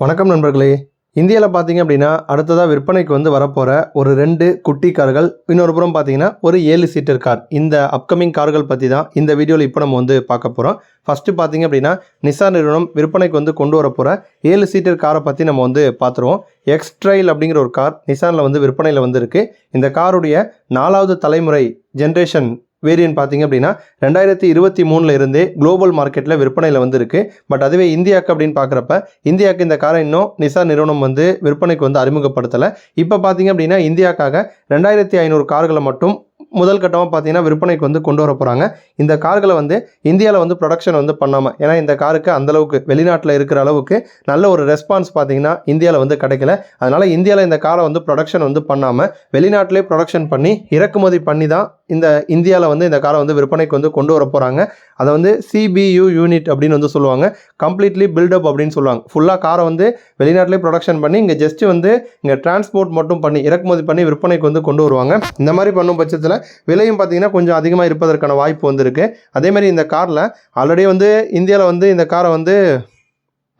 வணக்கம் நண்பர்களே. இந்தியாவில் பார்த்தீங்க அப்படின்னா அடுத்ததாக விற்பனைக்கு வந்து வரப்போகிற ஒரு ரெண்டு குட்டி கார்கள் இன்னொரு புறம் பார்த்தீங்கன்னா ஒரு ஏழு சீட்டர் கார் இந்த அப்கமிங் கார்கள் பற்றி தான் இந்த வீடியோவில் இப்போ நம்ம வந்து பார்க்க போகிறோம் ஃபஸ்ட்டு பார்த்தீங்க அப்படின்னா நிசான் நிறுவனம் விற்பனைக்கு வந்து கொண்டு வர போகிற ஏழு சீட்டர் காரை பற்றி நம்ம வந்து பார்த்துருவோம் எக்ஸ்ட்ரைல் அப்படிங்கிற ஒரு கார் நிசானில் வந்து விற்பனையில் வந்துருக்கு. இந்த காருடைய நாலாவது தலைமுறை ஜென்ரேஷன் வேரியன்ட் பார்த்தீங்க அப்படின்னா ரெண்டாயிரத்தி இருபத்தி மூணில் இருந்தே குளோபல் மார்க்கெட்டில் விற்பனையில் வந்துருக்கு. பட் அதுவே இந்தியாவுக்கு அப்படின்னு பார்க்குறப்ப இந்தியாவுக்கு இந்த காரை இன்னும் நிசா நிறுவனம் வந்து விற்பனைக்கு வந்து அறிமுகப்படுத்தலை. இப்போ பார்த்தீங்க அப்படின்னா இந்தியாவுக்காக ரெண்டாயிரத்தி ஐநூறு கார்களை மட்டும் முதல் கட்டமாக பார்த்தீங்கன்னா விற்பனைக்கு வந்து கொண்டு வர போகிறாங்க இந்த கார்களை வந்து இந்தியாவில் வந்து ப்ரொடக்ஷன் வந்து பண்ணாமல் ஏன்னா இந்த காருக்கு அந்தளவுக்கு வெளிநாட்டில் இருக்கிற அளவுக்கு நல்ல ஒரு ரெஸ்பான்ஸ் பார்த்தீங்கன்னா இந்தியாவில் வந்து கிடைக்கல. அதனால் இந்தியாவில் இந்த காரை வந்து ப்ரொடக்ஷன் வந்து பண்ணாமல் வெளிநாட்டிலே ப்ரொடக்ஷன் பண்ணி இறக்குமதி பண்ணி தான் இந்த இந்தியாவில் வந்து இந்த காரை வந்து விற்பனைக்கு வந்து கொண்டு வர போகிறாங்க அதை வந்து சிபியு யூனிட் அப்படின்னு வந்து சொல்லுவாங்க. கம்ப்ளீட்லி பில்டப் அப்படின்னு சொல்லுவாங்க. ஃபுல்லாக காரை வந்து வெளிநாட்டிலே ப்ரொடக்ஷன் பண்ணி இங்கே ஜஸ்ட்டு வந்து இங்கே டிரான்ஸ்போர்ட் மட்டும் பண்ணி இறக்குமதி பண்ணி விற்பனைக்கு வந்து கொண்டு வருவாங்க. இந்த மாதிரி பண்ணும் பட்சத்தில் விலையும் பார்த்தீங்கன்னா கொஞ்சம் அதிகமாக இருப்பதற்கான வாய்ப்பு வந்திருக்கு. அதேமாதிரி இந்த காரில் ஆல்ரெடி வந்து இந்தியாவில் வந்து இந்த காரை வந்து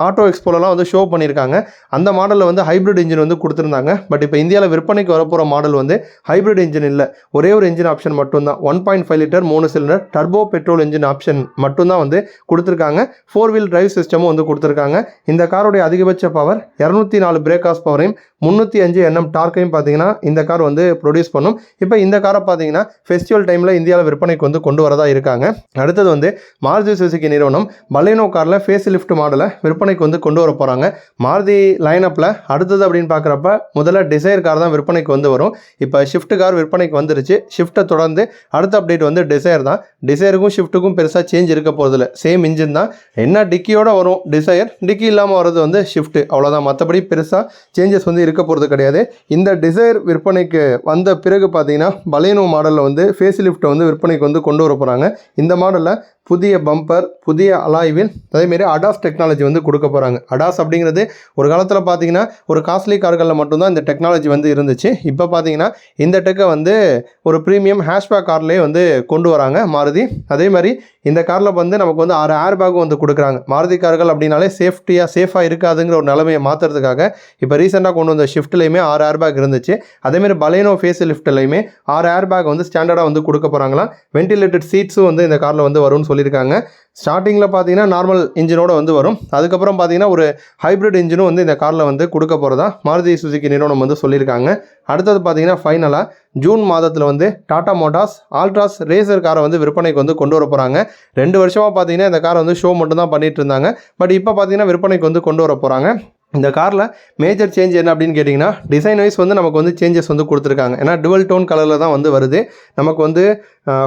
ஆட்டோ எக்ஸ்போலலாம் வந்து ஷோ பண்ணியிருக்காங்க. அந்த மாடலில் வந்து ஹைப்ரிட் இன்ஜின் வந்து கொடுத்துருந்தாங்க. பட் இப்போ இந்தியாவில் விற்பனைக்கு வரப்போகிற மாடல் வந்து ஹைப்ரிட் இன்ஜின் இல்லை. ஒரே ஒரு இன்ஜின் ஆப்ஷன் மட்டும்தான். ஒன் பாயிண்ட் ஃபைவ் லிட்டர் மூணு cylinder turbo petrol engine option மட்டும்தான் வந்து கொடுத்துருக்காங்க. ஃபோர் வீல் டிரைவ் சிஸ்டமும் வந்து கொடுத்துருக்காங்க. இந்த காரோடைய அதிகபட்ச பவர் இரநூத்தி நாலு பிரேக் பவரையும் முந்நூற்றி அஞ்சு என்எம் டார்க்கையும் பார்த்தீங்கன்னா இந்த கார் வந்து ப்ரொடியூஸ் பண்ணும். இப்போ இந்த காரை பார்த்தீங்கன்னா ஃபெஸ்டிவல் டைமில் இந்தியாவில் விற்பனைக்கு வந்து கொண்டு வரதா இருக்காங்க. அடுத்தது வந்து மாருதி சுசுகி நிறுவனம். பலேனோ காரில் ஃபேஸ் லிஃப்ட் மாடலை விற்பனை விற்பனைக்கு வந்து கொண்டு வர போகிறாங்க மாருதி லைனப்பில் அடுத்தது அப்படின்னு பார்க்குறப்ப முதல்ல டிசைர் கார் தான் விற்பனைக்கு வந்து வரும். இப்போ ஷிஃப்ட் கார் விற்பனைக்கு வந்துருச்சு. ஷிஃப்ட்டை தொடர்ந்து அடுத்த அப்டேட் வந்து டிசைர் தான். டிசைருக்கும் ஷிஃப்ட்டுக்கும் பெருசாக சேஞ்ச் இருக்க போகிறதில்ல சேம் இன்ஜின் தான். என்ன டிக்கியோட வரும் டிசைர் டிக்கி இல்லாமல் வர்றது வந்து ஷிஃப்ட்டு அவ்வளோதான் மற்றபடி பெருசாக சேஞ்சஸ் வந்து இருக்க போகிறது கிடையாது. இந்த டிசைர் விற்பனைக்கு வந்த பிறகு பார்த்தீங்கன்னா பலேனோ மாடலில் வந்து ஃபேஸ் லிஃப்ட்டை வந்து விற்பனைக்கு வந்து கொண்டு வர போகிறாங்க இந்த மாடலில் புதிய பம்பர் புதிய அலாய்வில் அதேமாரி அடாஸ் டெக்னாலஜி வந்து கொடுக்க போகிறாங்க அடாஸ் அப்படிங்கிறது ஒரு காலத்தில் பார்த்தீங்கன்னா ஒரு காஸ்ட்லி கார்களில் மட்டும்தான் இந்த டெக்னாலஜி வந்து இருந்துச்சு. இப்போ பார்த்தீங்கன்னா இந்த டெக்கை வந்து ஒரு ப்ரீமியம் ஹேஷ்பேக் கார்லேயே வந்து கொண்டு வராங்க மாருதி. அதே மாதிரி இந்த காரில் வந்து நமக்கு வந்து ஆறு ஏர் பேக்கும் வந்து கொடுக்குறாங்க. மாருதி கார்கள் அப்படின்னாலே சேஃப்டியாக சேஃபாக இருக்காதுங்கிற ஒரு நிலைமையை மாற்றுறதுக்காக இப்போ ரீசெண்டாக கொண்டு வந்த ஷிஃப்ட்லேயுமே ஆறு ஏர் பேக் இருந்துச்சு அதேமாதிரி பலேனோ ஃபேஸ் லிஃப்ட்லேயுமே ஆறு ஏர் பேக் வந்து ஸ்டாண்டர்டாக வந்து கொடுக்க போகிறாங்களாம் வென்டிலேட்டட் சீட்ஸும் வந்து இந்த காரில் வந்து வரும்னு சொல்லியிருக்காங்க. ஸ்டார்டிங்கில் பார்த்தீங்கன்னா நார்மல் இன்ஜினோட வந்து வரும். அதுக்கப்புறம் பார்த்தீங்கன்னா ஒரு ஹைப்ரிட் இன்ஜினும் வந்து இந்த காரில் வந்து கொடுக்க போகிறதா மாருதி சுசுக்கி நிறுவனம் வந்து சொல்லியிருக்காங்க. அடுத்தது பார்த்தீங்கன்னா ஃபைனலாக ஜூன் மாதத்தில் வந்து டாடா மோட்டார்ஸ் ஆல்ட்ராஸ் ரேசர் காரை வந்து விற்பனைக்கு வந்து கொண்டு வர போகிறாங்க ரெண்டு வருஷமாக பார்த்தீங்கன்னா இந்த காரை வந்து ஷோ மட்டும் தான் பண்ணிட்டு இருந்தாங்க. பட் இப்போ பார்த்தீங்கன்னா விற்பனைக்கு வந்து கொண்டு வர போகிறாங்க இந்த காரில் மேஜர் சேஞ்ச் என்ன அப்படின்னு கேட்டிங்கன்னா டிசைன் வைஸ் வந்து நமக்கு வந்து சேஞ்சஸ் வந்து கொடுத்துருக்காங்க. ஏன்னா டுவல் டோன் கலரில் தான் வந்து வருது. நமக்கு வந்து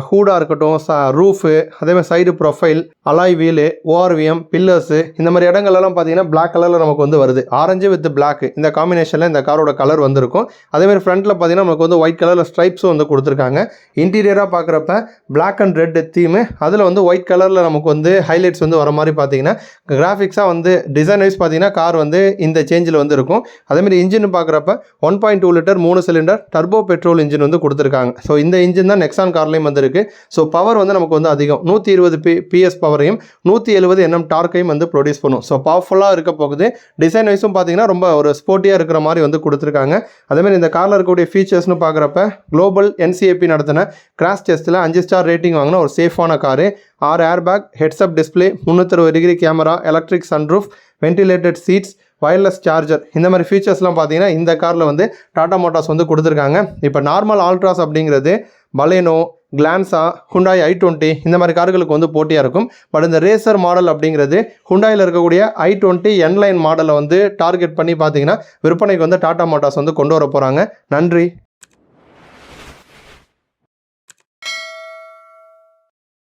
ஹூடாக இருக்கட்டும் ச ரூஃபு அதேமாதிரி side profile alloy wheel ORVM pillars இந்த மாதிரி இடங்கள்லாம் பார்த்தீங்கன்னா பிளாக் கலரில் நமக்கு வந்து வருது. ஆரஞ்சு வித் பிளாக் இந்த காம்பினேஷனில் இந்த காரோட கலர் வந்திருக்கும். அதேமாதிரி ஃப்ரண்ட்டில் பார்த்தீங்கன்னா நமக்கு வந்து ஒயிட் கலரில் ஸ்ட்ரைப்ஸும் வந்து கொடுத்துருக்காங்க. இன்டீரியராக பார்க்குறப்ப பிளாக் அண்ட் ரெட் தீமு அதில் வந்து ஒயிட் கலரில் நமக்கு வந்து ஹைலைட்ஸ் வந்து வர மாதிரி பார்த்தீங்கன்னா கிராஃபிக்ஸாக வந்து டிசைன் வைஸ் பார்த்தீங்கன்னா கார் வந்து இந்த சேஞ்சில் வந்து இருக்கும். அதேமாதிரி இன்ஜின் பார்க்குறப்ப ஒன் பாயிண்ட் டூ லிட்டர் மூணு சிலிண்டர் டர்போ பெட்ரோல் இன்ஜின் வந்து கொடுத்துருக்காங்க. ஸோ இந்த இன்ஜின் தான் நெக்ஸான் கார்லேயும் வந்திருக்கு. ஸோ பவர் வந்து நமக்கு வந்து அதிகம். நூற்றி இருபது பி பிஎஸ் பவரையும் நூற்றி எழுபது என்எம் டார்க்கையும் வந்து ப்ரொடியூஸ் பண்ணும். ஸோ பவர்ஃபுல்லாக இருக்க போகுது. டிசைன் வைஸும் பார்த்தீங்கன்னா ரொம்ப ஒரு ஸ்போர்ட்டியாக இருக்கிற மாதிரி வந்து கொடுத்துருக்காங்க. அதேமாதிரி இந்த காரில் இருக்கக்கூடிய ஃபீச்சர்ஸ்னு பார்க்குறப்ப குளோபல் என்சிஏபி நடத்தின கிராஷ் டெஸ்ட்டில் அஞ்சு ஸ்டார் ரேட்டிங் வாங்கின ஒரு சேஃபான காரு ஆறு airbag heads up display முந்நூற்றறுபது degree camera electric sunroof ventilated seats wireless charger இந்த மாதிரி ஃபீச்சர்ஸ்லாம் பார்த்தீங்கன்னா இந்த காரில் வந்து டாடா மோட்டார்ஸ் வந்து கொடுத்துருக்காங்க. இப்போ நார்மல் ஆல்ட்ராஸ் அப்படிங்கிறது Baleno Glanza Hyundai i twenty இந்த மாதிரி கார்களுக்கு வந்து போட்டியாக இருக்கும். பட் இந்த ரேசர் மாடல் அப்படிங்கிறது ஹுண்டாயில் இருக்கக்கூடிய ஐ டுவெண்ட்டி என்லைன் மாடலை வந்து டார்கெட் பண்ணி பார்த்தீங்கன்னா விற்பனைக்கு வந்து டாடா மோட்டார்ஸ் வந்து கொண்டு வர போகிறாங்க நன்றி.